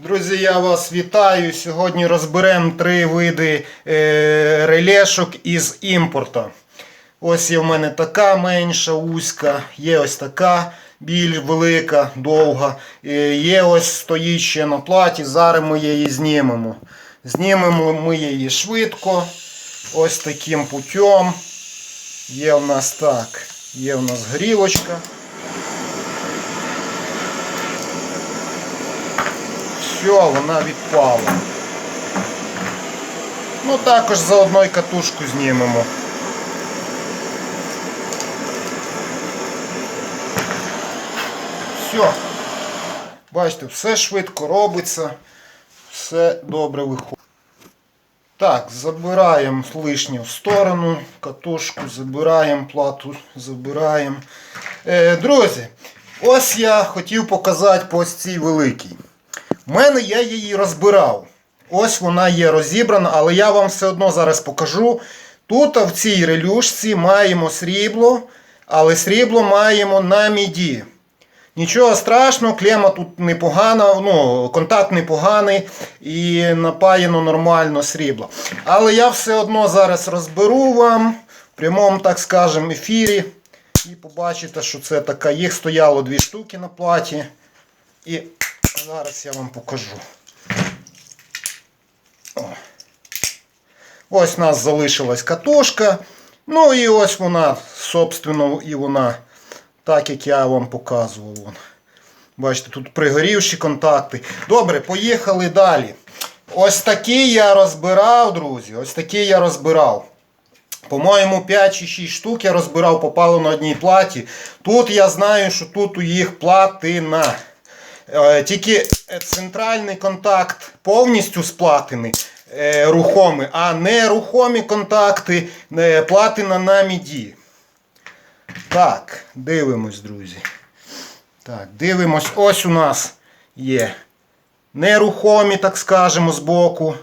Друзі, я вас вітаю. Сьогодні розберемо три види е, релешок із імпорту. Ось є в мене така менша, вузька, є ось така більш велика, довга. Е, є ось стоїть ще на платі. Зараз ми її знімемо. Знімемо ми її швидко. Ось таким путем. Є в нас так. Є в нас грілочка. Все, вона відпала. Ну також заодно й катушку знімемо. Все. Бачите, все швидко робиться, все добре виходить. Так, забираємо лишнє в сторону, катушку забираємо, плату забираємо. Е, друзі, ось я хотів показати по ось цій великій. У мене я її розбирав. Ось вона є розібрана, але я вам все одно зараз покажу. Тут в цій релюшці маємо срібло, але срібло маємо на міді. Нічого страшного, клема тут непогана, ну, контакт непоганий і напаяно нормально срібло. Але я все одно зараз розберу вам в прямому, так скажемо, ефірі. І побачите, що це така. Їх стояло дві штуки на платі. І зараз я вам покажу. О. Ось у нас залишилась катушка. Ну і ось вона, собственно, і вона, так як я вам показував. Бачите, тут пригорівші контакти. Добре, поїхали далі. Ось такий я розбирав, друзі. Ось такий я розбирав. По-моєму, 5 чи 6 штук я розбирав, попало на одній платі. Тут я знаю, що тут у їх платина. Е, Тільки центральний контакт повністю сплатений е, рухомий, а нерухомі контакти е, платина на міді. Так, дивимось, друзі. Так, дивимось, ось у нас є нерухомі, так скажемо, збоку.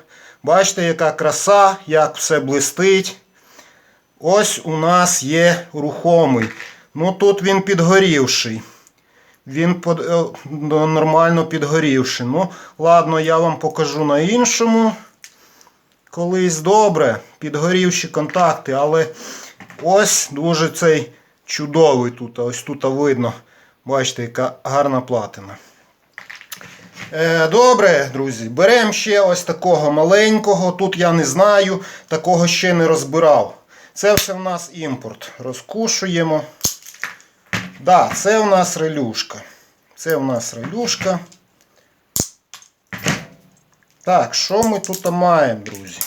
Бачите, яка краса, як все блистить. Ось у нас є рухомий. Ну тут він підгорівший. Він е, нормально підгорівший. Ну, ладно, я вам покажу на іншому. Колись добре. Підгорівші контакти, але ось дуже цей чудовий тут. Ось тут видно. Бачите, яка гарна платина. Е, Добре, друзі, беремо ще ось такого маленького. Тут я не знаю, такого ще не розбирав. Це все в нас імпорт. Розкушуємо. Да, це у нас релюшка. Це у нас релюшка. Так, що ми тут маємо, друзі?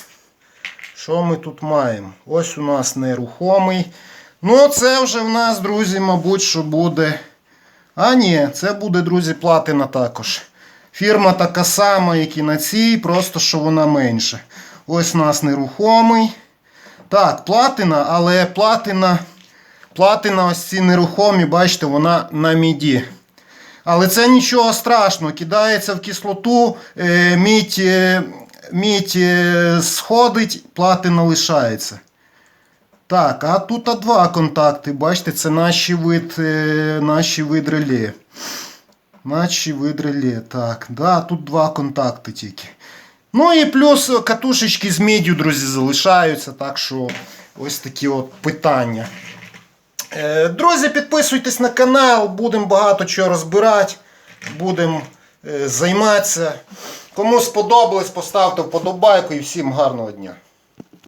Що ми тут маємо? Ось у нас нерухомий. Ну, це вже в нас, друзі, мабуть, що буде. А ні, це буде, друзі, платина також. Фірма така сама, як і на цій, просто що вона менша. Ось у нас нерухомий. Так, платина, але платина. Платина ось ці нерухомі, бачите, вона на міді. Але це нічого страшного. Кидається в кислоту, е, мідь, е, мідь е, сходить, платина лишається. Так, а тут а два контакти. Бачите, це наші вид, наші вид реле. Наші вид реле. Так, да, тут два контакти тільки. Ну і плюс катушечки з міддю, друзі, залишаються. Так що ось такі от питання. Е, Друзі, підписуйтесь на канал, будемо багато чого розбирати, будемо е, займатися. Кому сподобалось, поставте вподобайку і всім гарного дня.